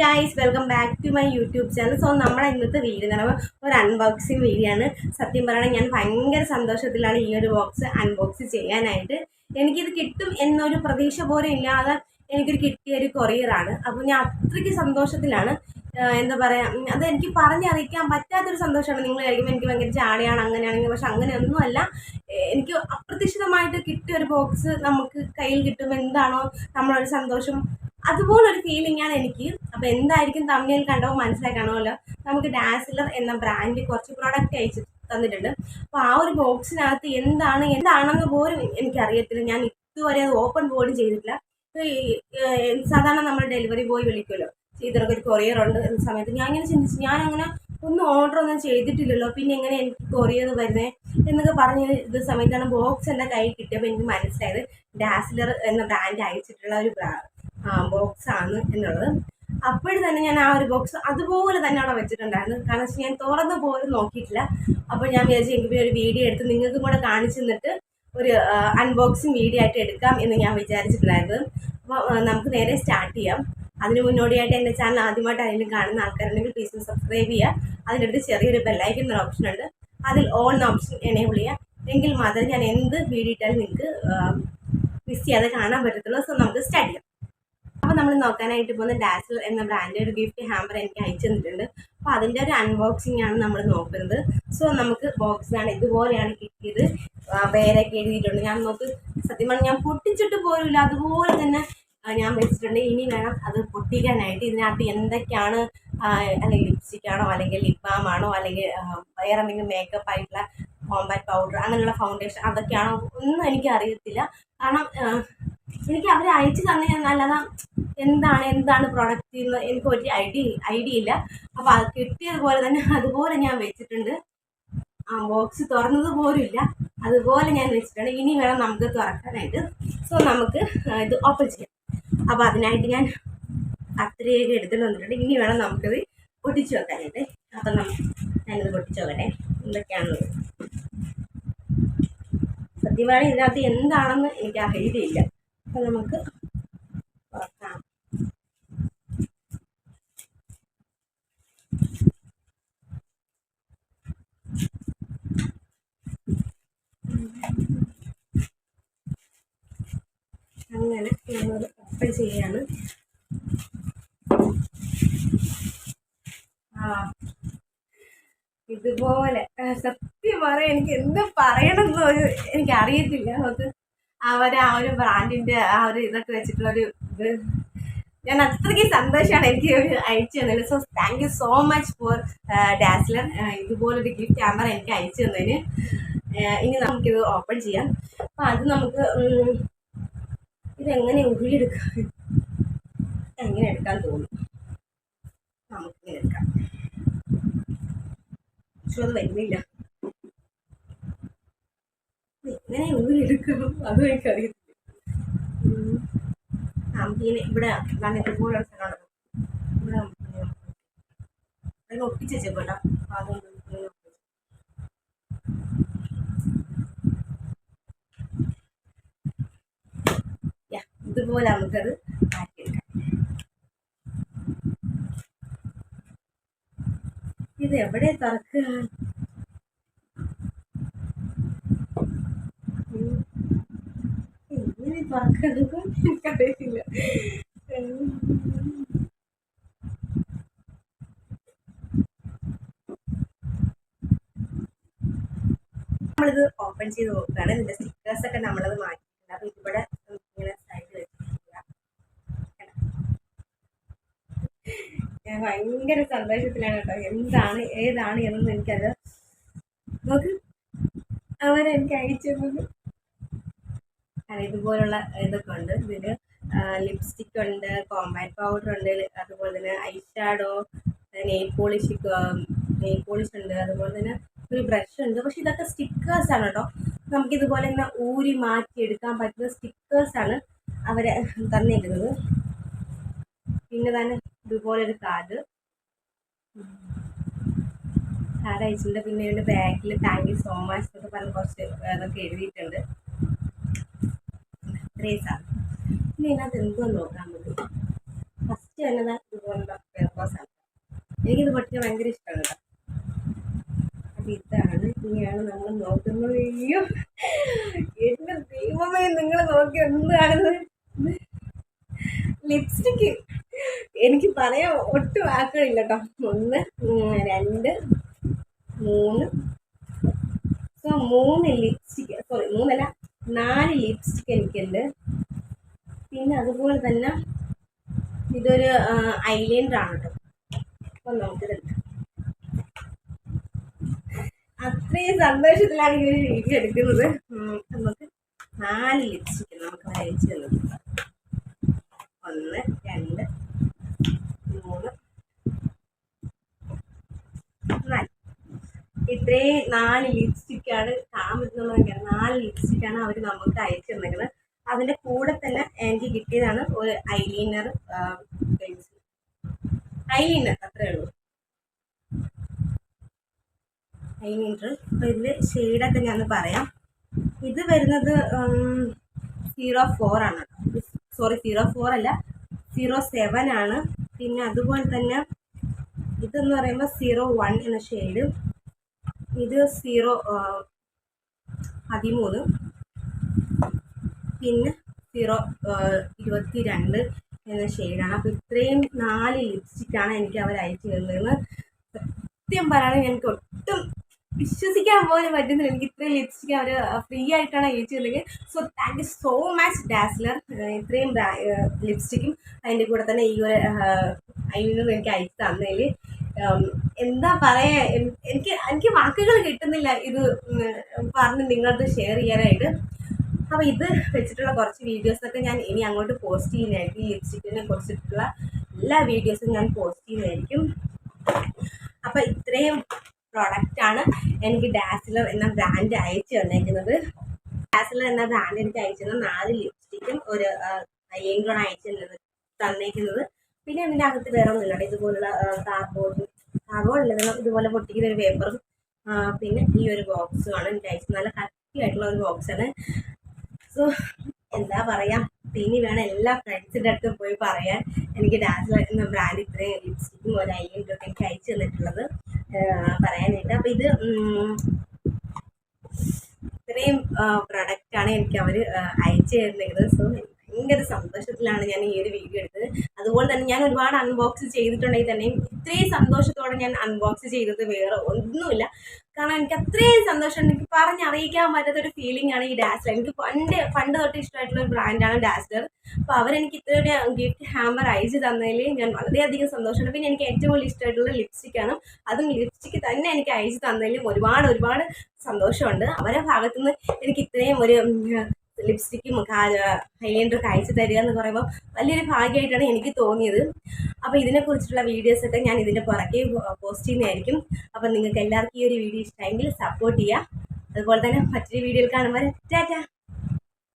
Guys welcome back to my YouTube channel so നമ്മുടെ ഇന്നത്തെ video എന്ന് പറയുമ്പോൾ ഒരു അൺബോക്സിങ് വീഡിയോ ആണ്. സത്യം പറയണം ഞാൻ ഭയങ്കര സന്തോഷത്തിലാണ് ഈ ഒരു ബോക്സ് അൺബോക്സ് ചെയ്യാനായിട്ട്. എനിക്കിത് കിട്ടും എന്നൊരു പ്രതീക്ഷ പോലും ഇല്ലാതെ എനിക്കൊരു കിട്ടിയ ഒരു കൊറിയറാണ് അപ്പോൾ ഞാൻ അത്രയ്ക്ക് സന്തോഷത്തിലാണ്. എന്താ പറയുക അത് എനിക്ക് പറഞ്ഞറിയിക്കാൻ പറ്റാത്തൊരു സന്തോഷമാണ്. നിങ്ങൾ കഴിക്കുമ്പോൾ എനിക്ക് ഭയങ്കര ചാടിയാണ് അങ്ങനെയാണെങ്കിൽ പക്ഷെ അങ്ങനെയൊന്നുമല്ല എനിക്ക് അപ്രതീക്ഷിതമായിട്ട് കിട്ടിയ ഒരു ബോക്സ് നമുക്ക് കയ്യിൽ കിട്ടുമ്പോൾ എന്താണോ നമ്മളൊരു സന്തോഷം അതുപോലൊരു ആണ് എനിക്ക്. അപ്പോൾ എന്തായിരിക്കും തമ്മിൽ കണ്ടോ മനസ്സിലായി കാണുമല്ലോ. നമുക്ക് ഡാസിലർ എന്ന ബ്രാൻഡ് കുറച്ച് പ്രോഡക്റ്റ് അയച്ചു തന്നിട്ടുണ്ട്. അപ്പോൾ ആ ഒരു ബോക്സിനകത്ത് എന്താണ് എന്താണെന്ന് പോലും എനിക്കറിയത്തില്ല. ഞാൻ ഇതുവരെ അത് ഓപ്പൺ പോലും ചെയ്തിട്ടില്ല. സാധാരണ നമ്മൾ ഡെലിവറി ബോയ് വിളിക്കുമല്ലോ. ഇതിനൊക്കെ ഒരു കൊറിയർ ഉണ്ട് എന്ന സമയത്ത് ഞാൻ ഇങ്ങനെ ചിന്തിച്ചു ഞാൻ അങ്ങനെ ഒന്നും ഓർഡർ ഒന്നും ചെയ്തിട്ടില്ലല്ലോ. പിന്നെ എങ്ങനെ എനിക്ക് കൊറിയർ വരുന്നത് എന്നൊക്കെ പറഞ്ഞ ഇത് സമയത്താണ് ബോക്സ് എന്റെ കൈ കിട്ടിയപ്പോൾ എനിക്ക് മനസ്സിലായത് ഡാസിലർ എന്ന ബ്രാൻഡ് അയച്ചിട്ടുള്ള ഒരു ബോക്സ് ആണ് എന്നുള്ളത്. അപ്പോഴും തന്നെ ഞാൻ ആ ഒരു ബോക്സ് അതുപോലെ തന്നെ അവിടെ വെച്ചിട്ടുണ്ടായിരുന്നു. കാരണം വെച്ചാൽ ഞാൻ തുറന്ന് പോലും നോക്കിയിട്ടില്ല. അപ്പോൾ ഞാൻ വിചാരിച്ചു എനിക്ക് ഒരു വീഡിയോ എടുത്ത് നിങ്ങൾക്കും കൂടെ കാണിച്ചു തന്നിട്ട് ഒരു അൺബോക്സിങ് വീഡിയോ ആയിട്ട് എടുക്കാം എന്ന് ഞാൻ വിചാരിച്ചിട്ടുണ്ടായിരുന്നു. അപ്പോൾ നമുക്ക് നേരെ സ്റ്റാർട്ട് ചെയ്യാം. അതിന് മുന്നോടിയായിട്ട് എന്റെ ചാനൽ ആദ്യമായിട്ട് ആരെങ്കിലും കാണുന്ന ആൾക്കാരുണ്ടെങ്കിൽ പ്ലീസ് സബ്സ്ക്രൈബ് ചെയ്യുക. അതിന്റെ അടുത്ത് ചെറിയൊരു ബെല്ലൈക്കൻ എന്നൊരു ഓപ്ഷൻ ഉണ്ട്. അതിൽ എന്ന ഓപ്ഷൻ എനേബിൾ ചെയ്യുക എങ്കിൽ മാത്രമേ ഞാൻ എന്ത് വീഡിയോ ഇട്ടാലും നിങ്ങൾക്ക് മിസ് ചെയ്യാതെ കാണാൻ പറ്റത്തുള്ളൂ. സോ നമുക്ക് സ്റ്റാർട്ട് ചെയ്യാം. അപ്പോൾ നമ്മൾ നോക്കാനായിട്ട് പോകുന്ന ഡാസിൽ എന്ന ബ്രാൻഡ് ഒരു ഗിഫ്റ്റ് ഹാമ്പർ എനിക്ക് അയച്ചു തന്നിട്ടുണ്ട്. അപ്പോൾ അതിന്റെ ഒരു അൺബോക്സിംഗ് ആണ് നമ്മൾ നോക്കുന്നത്. സോ നമുക്ക് ബോക്സാണ് ഇതുപോലെയാണ് കിട്ടിയത്. പേരൊക്കെ എഴുതിയിട്ടുണ്ട്. ഞാൻ നോക്ക് സത്യം പറഞ്ഞാൽ ഞാൻ പൊട്ടിച്ചിട്ട് പോലുമില്ല. അതുപോലെ തന്നെ ഞാൻ വെച്ചിട്ടുണ്ട്. ഇനി വേണം അത് പൊട്ടിക്കാനായിട്ട്. ഇതിനകത്ത് എന്തൊക്കെയാണ് അല്ലെങ്കിൽ ലിപ്സ്റ്റിക് ആണോ അല്ലെങ്കിൽ ലിപ് ബാം ആണോ അല്ലെങ്കിൽ വേറെ എന്തെങ്കിലും മേക്കപ്പ് ആയിട്ടുള്ള കോമ്പാക്ട് പൗഡർ അങ്ങനെയുള്ള ഫൗണ്ടേഷൻ അതൊക്കെയാണോ? ഒന്നും എനിക്ക് അറിയത്തില്ല. കാരണം എനിക്ക് അവർ അയച്ചു തന്നതല്ലാതെ എന്താണ് എന്താണ് പ്രൊഡക്റ്റ് എന്ന് എനിക്ക് ഒരു ഐഡിയ ഐഡിയ ഇല്ല അപ്പോൾ അത് കിട്ടിയതുപോലെ തന്നെ അതുപോലെ ഞാൻ വെച്ചിട്ടുണ്ട്. ആ ബോക്സ് തുറന്നത് പോലും ഇല്ല. അതുപോലെ ഞാൻ വെച്ചിട്ടുണ്ട്. ഇനി വേണം നമുക്ക് തുറക്കാനായിട്ട്. സോ നമുക്ക് ഇത് ഓപ്പൺ ചെയ്യാം. അപ്പോൾ അതിനായിട്ട് ഞാൻ കത്രിയൊക്കെ എടുത്തിട്ട് വന്നിട്ടുണ്ട്. ഇനി വേണം നമുക്കത് പൊട്ടിച്ചു വെക്കാനായിട്ട്. അപ്പം നമുക്ക് ഞാനിത് പൊട്ടിച്ചു നോക്കട്ടെ എന്തൊക്കെയാണുള്ളത്? സത്യമായി ഇതിനകത്ത് എന്താണെന്ന് എനിക്ക് അറിയില്ല അപ്പം നമുക്ക് അങ്ങനെ നമ്മളത് ഓപ്പൺ ചെയ്യാണ്. ആ ഇതുപോലെ സത്യം പറയാം എനിക്ക് എന്ത് പറയണമെന്ന് ഒരു എനിക്ക് അറിയത്തില്ല. നമുക്ക് അവർ ആ ഒരു ബ്രാൻഡിന്റെ ആ ഒരു ഇതൊക്കെ വെച്ചിട്ടുള്ള ഒരു ഇത്. ഞാൻ അത്രയ്ക്ക് സന്തോഷമാണ് എനിക്ക് അയച്ചു തന്നത്. So thank you so much for Dazzler ഇതുപോലൊരു ഗിഫ്റ്റ് ക്യാമറ എനിക്ക് അയച്ചു തന്നതിന്. ഇനി നമുക്കിത് ഓപ്പൺ ചെയ്യാം. അപ്പം അത് നമുക്ക് ഇതെങ്ങനെ ഉരുളിയെടുക്കാൻ എങ്ങനെ എടുക്കാൻ തോന്നും? നമുക്കിങ്ങനെ എടുക്കാം. പക്ഷെ അത് വരുന്നില്ല. എങ്ങനെ ഉള്ളിലെടുക്കണം അതും എനിക്കറിയത്തില്ല. നമുക്കിങ്ങനെ ഇവിടെ ഞാൻ ഇതുപോലെ സ്ഥലമുണ്ടല്ലോ ഇവിടെ നമുക്ക് ഒട്ടിച്ച് വെച്ചേക്കോട്ടോ അപ്പം അതുകൊണ്ട് ഇങ്ങനെ ഒട്ടിച്ച്. യാ, ഇതുപോലെ നമുക്കത് മാറ്റിയെടുക്കാം ഇത് എവിടെ തുറക്കുക. എങ്ങനെ തുറക്കുന്നത് എനിക്കറിയില്ല. നമ്മളിത് ഓപ്പൺ ചെയ്ത് നോക്കുകയാണ് ഇതിന്റെ സ്റ്റിക്കേഴ്സ് ഒക്കെ നമ്മളത് മാറ്റിയിട്ടുണ്ട് അപ്പൊ ഇവിടെ ഇങ്ങനെ സൈഡ് വെച്ചിട്ടില്ല ഞാൻ ഭയങ്കര സന്തോഷത്തിലാണ് കേട്ടോ. എന്താണ് ഏതാണ് എന്നൊന്നും എനിക്കത് നോക്ക് അവരെനിക്ക് അയച്ചു തന്നത്. അത് ഇതുപോലുള്ള ഇതൊക്കെ ഉണ്ട്. ഇതിൽ ലിപ്സ്റ്റിക് ഉണ്ട് കോമ്പാക്ട് പൗഡർ ഉണ്ട് അതുപോലെ തന്നെ eye shadow nail polish nail polish ഉണ്ട് അതുപോലെ തന്നെ ഒരു ബ്രഷ് ഉണ്ട്. പക്ഷെ ഇതൊക്കെ സ്റ്റിക്കേഴ്സ് ആണ് കേട്ടോ. നമുക്ക് ഇതുപോലെ തന്നെ ഊരി മാറ്റി എടുക്കാൻ പറ്റുന്ന സ്റ്റിക്കേഴ്സ് ആണ് അവരെ തന്നിരിക്കുന്നത് പിന്നെ തന്നെ ഇതുപോലെ ഒരു കാർഡ് കാർഡ് അയച്ചിട്ടുണ്ട്. പിന്നെ ഇതിന്റെ ബാക്കിൽ താങ്ക് യു സോ മച്ച് എന്നൊക്കെ പറഞ്ഞ് കുറച്ച് ഇതൊക്കെ എഴുതിയിട്ടുണ്ട്. അത്രയും സാധനം. പിന്നെ ഇതിനകത്ത് എന്തോ നോക്കാൻ പറ്റും? ഫസ്റ്റ് തന്നെ ഇതുപോലുള്ള ഇതുപോലുള്ള എനിക്കിത് പൊട്ടിക്കാൻ ഭയങ്കര ഇഷ്ടമാണ് കേട്ടോ. ഇതാണ്. ഇങ്ങനെയാണ് നമ്മൾ നോക്കുന്നത്. എന്റെ ദൈവമേ നിങ്ങൾ നോക്കി എന്താണെന്ന് ലിപ്സ്റ്റിക്ക് എനിക്ക് പറയാൻ ഒട്ടും വാക്കുകളില്ല കേട്ടോ ഒന്ന് രണ്ട് മൂന്ന്. സോ മൂന്ന് ലിപ്സ്റ്റിക്ക് സോറി മൂന്നല്ല നാല് ലിപ്സ്റ്റിക്ക് എനിക്കുണ്ട്. പിന്നെ അതുപോലെ തന്നെ ഇതൊരു ഐലൈനർ ആണ് കേട്ടോ അപ്പം നമുക്കിത് അത്രയും സന്തോഷത്തിലാണ് ഈ ഒരു വീഡിയോ എടുക്കുന്നത്. നമുക്ക് നാല് ലിപ്സ്റ്റിക്ക് നമുക്ക് അയച്ചു തന്നത് ഒന്ന് രണ്ട് മൂന്ന് നാല് ഇത്രയും നാല് ലിപ്സ്റ്റിക്കാണ് കാണാൻ പറ്റുന്നത് നാല് ലിപ്സ്റ്റിക്കാണ് അവർ നമുക്ക് അയച്ചു തന്നിരിക്കുന്നത് അതിന്റെ കൂടെ തന്നെ എനിക്ക് കിട്ടിയതാണ് ഒരു ഐലൈനർ പെൻസിൽ ഐലൈനർ അത്രേ ഉള്ളൂ. ഐലൈനർ അപ്പോൾ ഇതിൽ ഷെയ്ഡൊക്കെ ഞാൻ പറയാം. ഇത് വരുന്നത് സീറോ ഫോർ ആണ് സോറി സീറോ ഫോർ അല്ല. സീറോ സെവൻ ആണ്. പിന്നെ അതുപോലെ തന്നെ ഇതെന്ന് പറയുമ്പോൾ സീറോ വൺ എന്ന ഷെയ്ഡ് ഇത് സീറോ പതിമൂന്ന്. പിന്നെ സീറോ ഇരുപത്തി രണ്ട് എന്ന ഷെയ്ഡാണ്. അപ്പോൾ ഇത്രയും നാല് ലിപ്സ്റ്റിക്കാണ് എനിക്ക് അവർ അയച്ചു തന്നതെന്ന് സത്യം പറയുകയാണെങ്കിൽ എനിക്ക് ഒട്ടും വിശ്വസിക്കാൻ പോലും പറ്റുന്നില്ല. എനിക്ക് ഇത്രയും ലിപ്സ്റ്റിക് അവർ ഫ്രീ ആയിട്ടാണ് അയച്ചു തരുന്നത് so thank you so much Dazzler. ഇത്രയും ലിപ്സ്റ്റിക്കും അതിന്റെ കൂടെ തന്നെ ഈ ഒരു ഐലിനും എനിക്ക് അയച്ചു തന്നതിൽ എന്താ പറയാ എനിക്ക് എനിക്ക് വാക്കുകൾ കിട്ടുന്നില്ല ഇത് പറഞ്ഞ് നിങ്ങളത് ഷെയർ ചെയ്യാനായിട്ട്. അപ്പോൾ ഇത് വെച്ചിട്ടുള്ള കുറച്ച് വീഡിയോസൊക്കെ ഞാൻ ഇനി അങ്ങോട്ട് പോസ്റ്റ് ചെയ്യുന്നതായിരിക്കും. ഈ ലിപ്സ്റ്റിക്കിനെ കുറിച്ചിട്ടുള്ള എല്ലാ വീഡിയോസും ഞാൻ പോസ്റ്റ് ചെയ്യുന്നതായിരിക്കും. അപ്പോൾ ഇത്രയും പ്രോഡക്റ്റാണ് എനിക്ക് ഡാസിലർ എന്ന ബ്രാൻഡ് അയച്ചു തന്നേക്കുന്നത്. ഡാസിലർ എന്ന ബ്രാൻഡ് എനിക്ക് അയച്ചു തന്ന നാല് ലിപ്സ്റ്റിക്കും ഒരു അയ്യങ്കോൺ അയച്ചു തന്നേക്കുന്നത്. പിന്നെ അതിന്റെ അകത്ത് വേറെ ഒന്നുമില്ല. ഇതുപോലുള്ള കാർബോർഡ് കാർബോർഡ് അല്ല ഇതുപോലെ പൊട്ടിക്കുന്ന ഒരു പേപ്പറും പിന്നെ ഈ ഒരു ബോക്സുമാണ് എന്റെ ഐസ് നല്ല കട്ടിയായിട്ടുള്ള ഒരു ബോക്സാണ് സോ എന്താ പറയാ? ഇനി വേണം എല്ലാ ഫ്രണ്ട്സിന്റെ അടുത്തും പോയി പറയാൻ. എനിക്ക് ഡാൻസ് എന്ന ബ്രാൻഡ് ഇത്രയും ലിപ്സ്റ്റിക്കും ഒരു ഐയും ഒക്കെ എനിക്ക് അയച്ചു തന്നിട്ടുള്ളത് പറയാനായിട്ട്. അപ്പോൾ ഇത് ഇത്രയും പ്രൊഡക്റ്റാണ് എനിക്ക് അവർ അയച്ചു തരുന്നത്. സോ ഭയങ്കര സന്തോഷത്തിലാണ് ഞാൻ ഈ ഒരു വീഡിയോ എടുത്തത്. അതുപോലെ തന്നെ ഞാൻ ഒരുപാട് അൺബോക്സ് ചെയ്തിട്ടുണ്ടെങ്കിൽ തന്നെയും ഇത്രയും സന്തോഷത്തോടെ ഞാൻ അൺബോക്സ് ചെയ്തത് വേറെ ഒന്നുമില്ല. കാരണം എനിക്ക് അത്രയും സന്തോഷം എനിക്ക് പറഞ്ഞറിയിക്കാൻ പറ്റാത്ത ഒരു ഫീലിംഗ് ആണ് ഈ ഡാസ്ലർ എനിക്ക് പണ്ട് പണ്ട് തൊട്ട് ഇഷ്ടമായിട്ടുള്ള ഒരു ബ്രാൻഡാണ് ഡാസ്ലർ അപ്പോൾ അവരെനിക്ക് ഇത്രയൊരു ഗിഫ്റ്റ് ഹാമർ അയച്ചു തന്നതിൽ ഞാൻ വളരെയധികം സന്തോഷമുണ്ട്. പിന്നെ എനിക്ക് ഏറ്റവും കൂടുതൽ ഇഷ്ടമായിട്ടുള്ള ലിപ്സ്റ്റിക്കാണ് അതും ലിപ്സ്റ്റിക്ക് തന്നെ എനിക്ക് അയച്ചു തന്നതിലും ഒരുപാട് ഒരുപാട് സന്തോഷമുണ്ട്. അവരുടെ ഭാഗത്തുനിന്ന് എനിക്ക് ഇത്രയും ഒരു ലിപ്സ്റ്റിക്കും ഹൈലൈനറൊക്കെ അയച്ചു തരിക എന്ന് പറയുമ്പോൾ വലിയൊരു ഭാഗ്യമായിട്ടാണ് എനിക്ക് തോന്നിയത്. അപ്പോൾ ഇതിനെക്കുറിച്ചുള്ള വീഡിയോസൊക്കെ ഞാൻ ഇതിന്റെ പുറകെ പോസ്റ്റ് ചെയ്യുന്നതായിരിക്കും. അപ്പോൾ നിങ്ങൾക്ക് എല്ലാവർക്കും ഈ ഒരു വീഡിയോ ഇഷ്ടമെങ്കിൽ സപ്പോർട്ട് ചെയ്യുക. അതുപോലെ തന്നെ മറ്റൊരു വീഡിയോയിൽ കാണുമ്പോൾ ടാറ്റ!